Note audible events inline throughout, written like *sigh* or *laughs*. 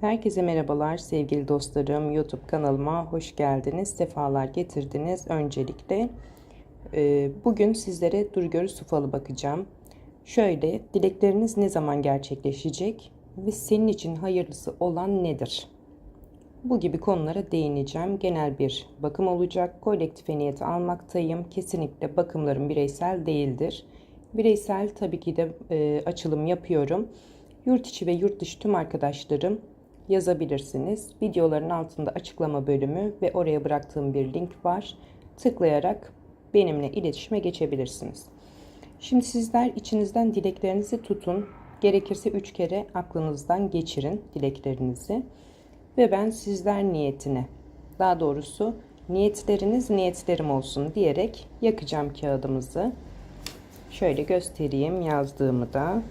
Herkese merhabalar sevgili dostlarım. YouTube kanalıma hoş geldiniz. Sefalar getirdiniz. Öncelikle e, bugün sizlere dur görü su falı bakacağım. Şöyle dilekleriniz ne zaman gerçekleşecek ve senin için hayırlısı olan nedir? Bu gibi konulara değineceğim. Genel bir bakım olacak. Kolektife niyeti almaktayım. Kesinlikle bakımlarım bireysel değildir. Bireysel tabii ki de e, açılım yapıyorum. Yurt içi ve yurt dışı tüm arkadaşlarım yazabilirsiniz. Videoların altında açıklama bölümü ve oraya bıraktığım bir link var. Tıklayarak benimle iletişime geçebilirsiniz. Şimdi sizler içinizden dileklerinizi tutun. Gerekirse 3 kere aklınızdan geçirin dileklerinizi. Ve ben sizler niyetine, daha doğrusu niyetleriniz niyetlerim olsun diyerek yakacağım kağıdımızı. Şöyle göstereyim yazdığımı da.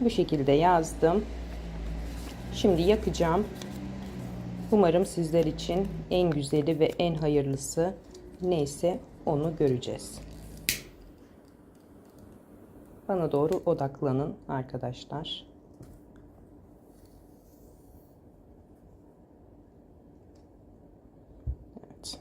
Bu şekilde yazdım. Şimdi yakacağım. Umarım sizler için en güzeli ve en hayırlısı neyse onu göreceğiz. Bana doğru odaklanın arkadaşlar. Evet.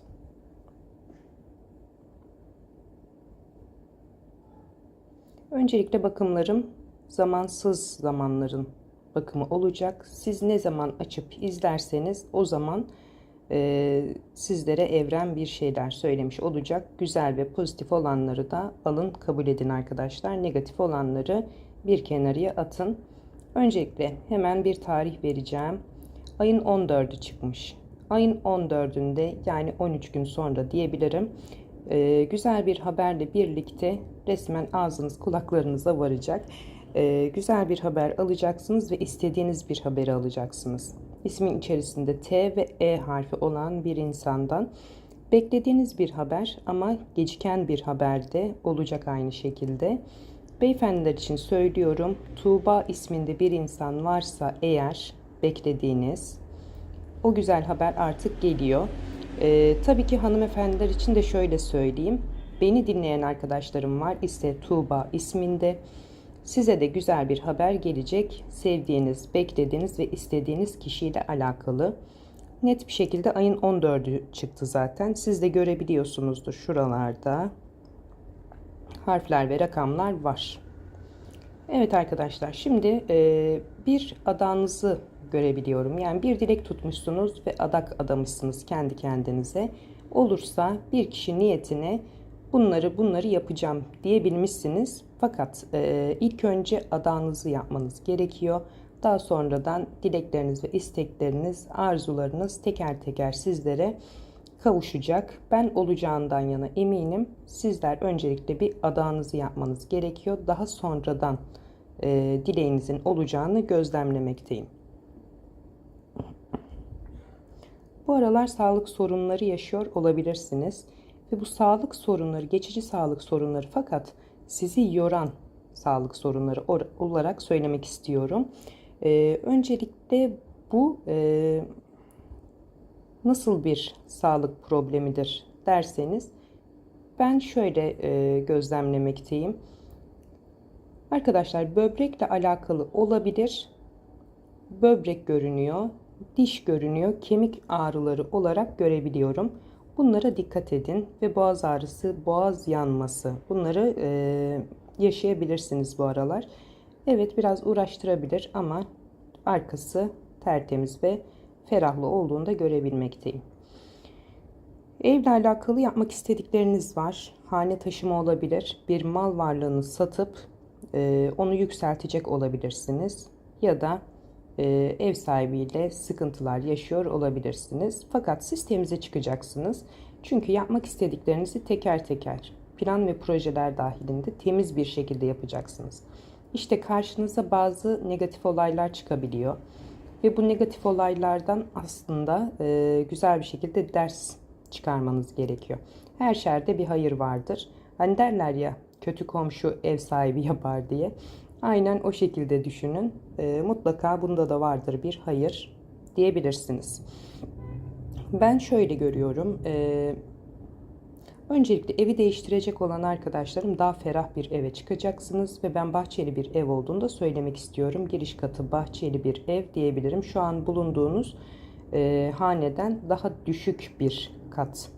Öncelikle bakımlarım zamansız zamanların bakımı olacak. Siz ne zaman açıp izlerseniz o zaman e, sizlere evren bir şeyler söylemiş olacak. Güzel ve pozitif olanları da alın kabul edin arkadaşlar. Negatif olanları bir kenarıya atın. Öncelikle hemen bir tarih vereceğim. Ayın 14'ü çıkmış. Ayın 14'ünde yani 13 gün sonra diyebilirim. Ee, güzel bir haberle birlikte resmen ağzınız kulaklarınıza varacak. Ee, güzel bir haber alacaksınız ve istediğiniz bir haberi alacaksınız. İsmin içerisinde T ve E harfi olan bir insandan beklediğiniz bir haber ama geciken bir haber de olacak aynı şekilde. Beyefendiler için söylüyorum. Tuğba isminde bir insan varsa eğer beklediğiniz o güzel haber artık geliyor. Ee, tabii ki hanımefendiler için de şöyle söyleyeyim. Beni dinleyen arkadaşlarım var ise Tuğba isminde. Size de güzel bir haber gelecek. Sevdiğiniz, beklediğiniz ve istediğiniz kişiyle alakalı. Net bir şekilde ayın 14'ü çıktı zaten. Siz de görebiliyorsunuzdur şuralarda. Harfler ve rakamlar var. Evet arkadaşlar şimdi e, bir adağınızı görebiliyorum. Yani bir dilek tutmuşsunuz ve adak adamışsınız kendi kendinize. Olursa bir kişi niyetine bunları bunları yapacağım diyebilmişsiniz. Fakat e, ilk önce adağınızı yapmanız gerekiyor. Daha sonradan dilekleriniz ve istekleriniz, arzularınız teker teker sizlere kavuşacak. Ben olacağından yana eminim. Sizler öncelikle bir adağınızı yapmanız gerekiyor. Daha sonradan e, dileğinizin olacağını gözlemlemekteyim. Bu aralar sağlık sorunları yaşıyor olabilirsiniz ve bu sağlık sorunları geçici sağlık sorunları fakat sizi yoran sağlık sorunları olarak söylemek istiyorum. Ee, öncelikle bu e, nasıl bir sağlık problemidir derseniz ben şöyle e, gözlemlemekteyim. Arkadaşlar böbrekle alakalı olabilir. Böbrek görünüyor, diş görünüyor, kemik ağrıları olarak görebiliyorum. Bunlara dikkat edin ve boğaz ağrısı, boğaz yanması bunları e, yaşayabilirsiniz bu aralar. Evet biraz uğraştırabilir ama arkası tertemiz ve ferahlı olduğunu da görebilmekteyim. Evle alakalı yapmak istedikleriniz var. Hane taşıma olabilir. Bir mal varlığını satıp e, onu yükseltecek olabilirsiniz. Ya da e, ev sahibiyle sıkıntılar yaşıyor olabilirsiniz. Fakat siz temize çıkacaksınız. Çünkü yapmak istediklerinizi teker teker plan ve projeler dahilinde temiz bir şekilde yapacaksınız. İşte karşınıza bazı negatif olaylar çıkabiliyor. Ve bu negatif olaylardan aslında e, güzel bir şekilde ders çıkarmanız gerekiyor. Her şerde bir hayır vardır. Hani derler ya kötü komşu ev sahibi yapar diye. Aynen o şekilde düşünün. E, mutlaka bunda da vardır bir hayır diyebilirsiniz. Ben şöyle görüyorum. E, Öncelikle evi değiştirecek olan arkadaşlarım daha ferah bir eve çıkacaksınız ve ben bahçeli bir ev olduğunu da söylemek istiyorum. Giriş katı bahçeli bir ev diyebilirim. Şu an bulunduğunuz e, haneden daha düşük bir kat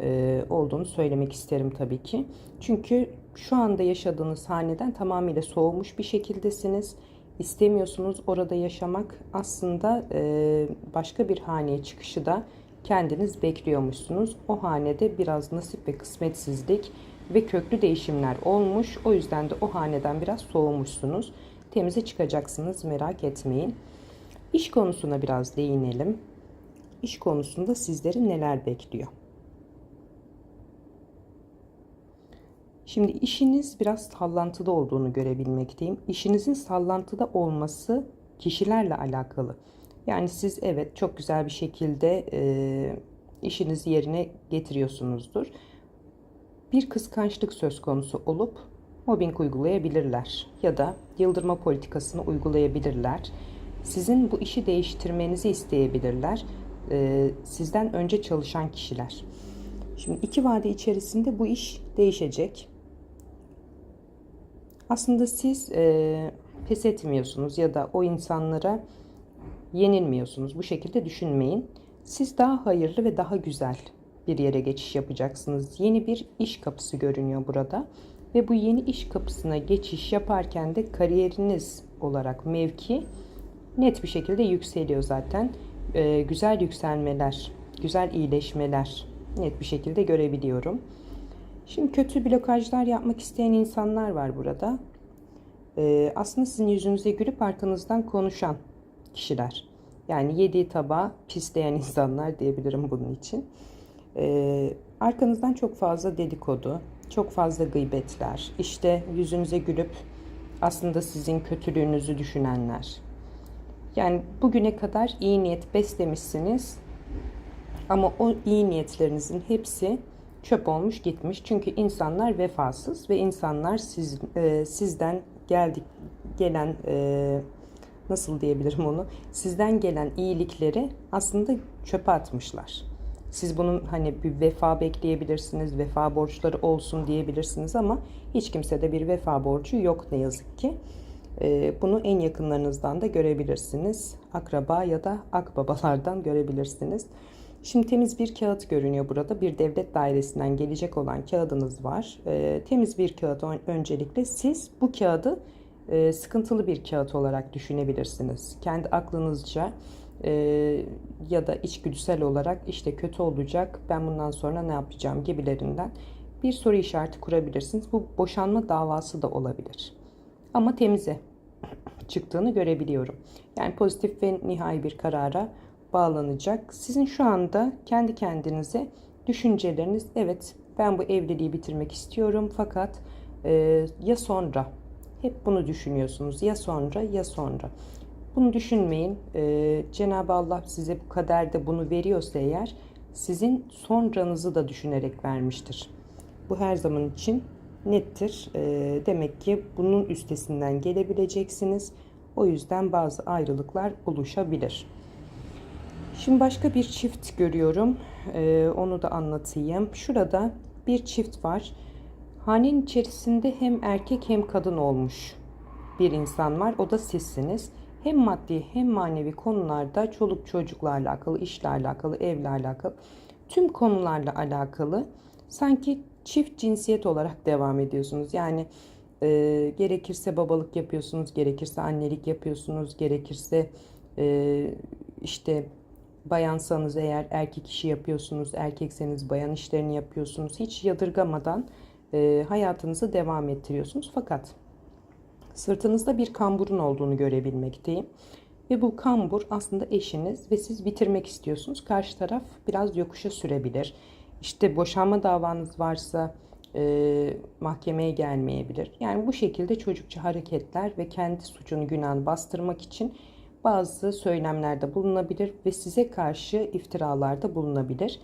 e, olduğunu söylemek isterim tabii ki. Çünkü şu anda yaşadığınız haneden tamamıyla soğumuş bir şekildesiniz. İstemiyorsunuz orada yaşamak. Aslında e, başka bir haneye çıkışı da kendiniz bekliyormuşsunuz. O hanede biraz nasip ve kısmetsizlik ve köklü değişimler olmuş. O yüzden de o haneden biraz soğumuşsunuz. Temize çıkacaksınız merak etmeyin. İş konusuna biraz değinelim. İş konusunda sizleri neler bekliyor? Şimdi işiniz biraz sallantıda olduğunu görebilmekteyim. İşinizin sallantıda olması kişilerle alakalı. Yani siz evet çok güzel bir şekilde e, işinizi yerine getiriyorsunuzdur. Bir kıskançlık söz konusu olup mobbing uygulayabilirler ya da yıldırma politikasını uygulayabilirler. Sizin bu işi değiştirmenizi isteyebilirler. E, sizden önce çalışan kişiler. Şimdi iki vade içerisinde bu iş değişecek. Aslında siz e, pes etmiyorsunuz ya da o insanlara yenilmiyorsunuz. Bu şekilde düşünmeyin. Siz daha hayırlı ve daha güzel bir yere geçiş yapacaksınız. Yeni bir iş kapısı görünüyor burada. Ve bu yeni iş kapısına geçiş yaparken de kariyeriniz olarak mevki net bir şekilde yükseliyor zaten. Ee, güzel yükselmeler, güzel iyileşmeler net bir şekilde görebiliyorum. Şimdi kötü blokajlar yapmak isteyen insanlar var burada. Ee, aslında sizin yüzünüze gülüp arkanızdan konuşan kişiler. Yani yediği tabağı pisleyen *laughs* insanlar diyebilirim bunun için. Ee, arkanızdan çok fazla dedikodu, çok fazla gıybetler, işte yüzünüze gülüp aslında sizin kötülüğünüzü düşünenler. Yani bugüne kadar iyi niyet beslemişsiniz ama o iyi niyetlerinizin hepsi çöp olmuş gitmiş. Çünkü insanlar vefasız ve insanlar siz, e, sizden geldik gelen e, nasıl diyebilirim onu? Sizden gelen iyilikleri aslında çöpe atmışlar. Siz bunun hani bir vefa bekleyebilirsiniz, vefa borçları olsun diyebilirsiniz ama hiç kimse de bir vefa borcu yok ne yazık ki. Ee, bunu en yakınlarınızdan da görebilirsiniz. Akraba ya da akbabalardan görebilirsiniz. Şimdi temiz bir kağıt görünüyor burada. Bir devlet dairesinden gelecek olan kağıdınız var. Ee, temiz bir kağıt öncelikle siz bu kağıdı e, sıkıntılı bir kağıt olarak düşünebilirsiniz. Kendi aklınızca e, ya da içgüdüsel olarak işte kötü olacak ben bundan sonra ne yapacağım gibilerinden bir soru işareti kurabilirsiniz. Bu boşanma davası da olabilir. Ama temize çıktığını görebiliyorum. Yani pozitif ve nihai bir karara bağlanacak. Sizin şu anda kendi kendinize düşünceleriniz evet ben bu evliliği bitirmek istiyorum fakat e, ya sonra hep bunu düşünüyorsunuz. Ya sonra ya sonra. Bunu düşünmeyin. Ee, Cenab-ı Allah size bu kaderde bunu veriyorsa eğer sizin sonranızı da düşünerek vermiştir. Bu her zaman için nettir. Ee, demek ki bunun üstesinden gelebileceksiniz. O yüzden bazı ayrılıklar oluşabilir. Şimdi başka bir çift görüyorum. Ee, onu da anlatayım. Şurada bir çift var. Hanenin içerisinde hem erkek hem kadın olmuş bir insan var. O da sizsiniz. Hem maddi hem manevi konularda çoluk çocukla alakalı, işle alakalı, evle alakalı, tüm konularla alakalı sanki çift cinsiyet olarak devam ediyorsunuz. Yani e, gerekirse babalık yapıyorsunuz, gerekirse annelik yapıyorsunuz, gerekirse e, işte bayansanız eğer erkek işi yapıyorsunuz, erkekseniz bayan işlerini yapıyorsunuz. Hiç yadırgamadan e, hayatınızı devam ettiriyorsunuz. Fakat sırtınızda bir kamburun olduğunu görebilmekteyim. Ve bu kambur aslında eşiniz ve siz bitirmek istiyorsunuz. Karşı taraf biraz yokuşa sürebilir. İşte boşanma davanız varsa e, mahkemeye gelmeyebilir. Yani bu şekilde çocukça hareketler ve kendi suçunu günahını bastırmak için bazı söylemlerde bulunabilir ve size karşı iftiralarda bulunabilir.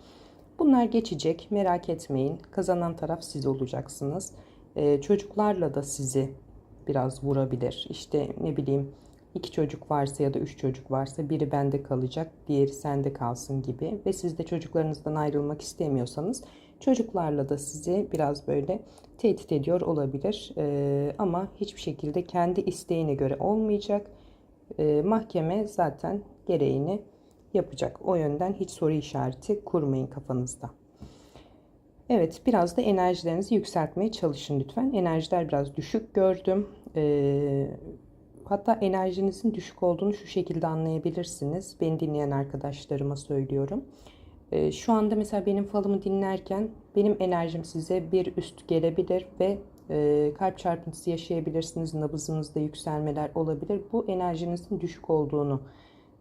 Bunlar geçecek merak etmeyin. Kazanan taraf siz olacaksınız. Ee, çocuklarla da sizi biraz vurabilir. İşte ne bileyim iki çocuk varsa ya da üç çocuk varsa biri bende kalacak, diğeri sende kalsın gibi ve siz de çocuklarınızdan ayrılmak istemiyorsanız Çocuklarla da sizi biraz böyle tehdit ediyor olabilir. Ee, ama hiçbir şekilde kendi isteğine göre olmayacak. Ee, mahkeme zaten gereğini yapacak. O yönden hiç soru işareti kurmayın kafanızda. Evet, biraz da enerjilerinizi yükseltmeye çalışın lütfen. Enerjiler biraz düşük gördüm. Ee, hatta enerjinizin düşük olduğunu şu şekilde anlayabilirsiniz. Beni dinleyen arkadaşlarıma söylüyorum. Ee, şu anda mesela benim falımı dinlerken benim enerjim size bir üst gelebilir ve e, kalp çarpıntısı yaşayabilirsiniz. Nabızınızda yükselmeler olabilir. Bu enerjinizin düşük olduğunu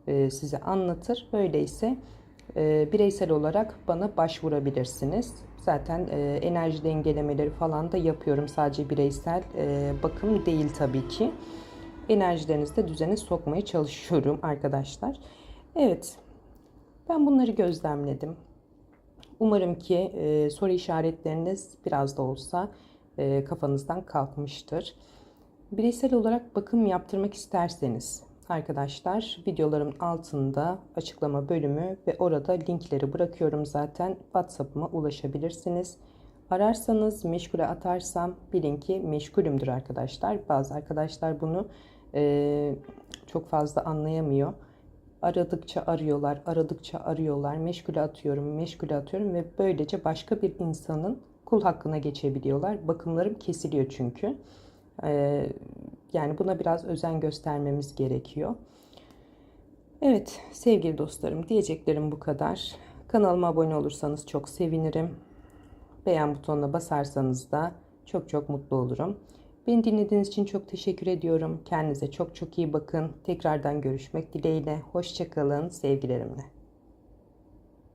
e, size anlatır. Öyleyse e, bireysel olarak bana başvurabilirsiniz. Zaten enerji dengelemeleri falan da yapıyorum. Sadece bireysel bakım değil tabii ki. Enerjilerinizi de düzene sokmaya çalışıyorum arkadaşlar. Evet, ben bunları gözlemledim. Umarım ki e, soru işaretleriniz biraz da olsa e, kafanızdan kalkmıştır. Bireysel olarak bakım yaptırmak isterseniz arkadaşlar videolarımın altında açıklama bölümü ve orada linkleri bırakıyorum zaten WhatsApp'ıma ulaşabilirsiniz. Ararsanız meşgule atarsam bilin ki meşgulümdür arkadaşlar. Bazı arkadaşlar bunu e, çok fazla anlayamıyor. Aradıkça arıyorlar, aradıkça arıyorlar. Meşgule atıyorum, meşgule atıyorum ve böylece başka bir insanın kul hakkına geçebiliyorlar. Bakımlarım kesiliyor çünkü. Ee, yani buna biraz özen göstermemiz gerekiyor. Evet sevgili dostlarım diyeceklerim bu kadar. Kanalıma abone olursanız çok sevinirim. Beğen butonuna basarsanız da çok çok mutlu olurum. Beni dinlediğiniz için çok teşekkür ediyorum. Kendinize çok çok iyi bakın. Tekrardan görüşmek dileğiyle. Hoşçakalın sevgilerimle.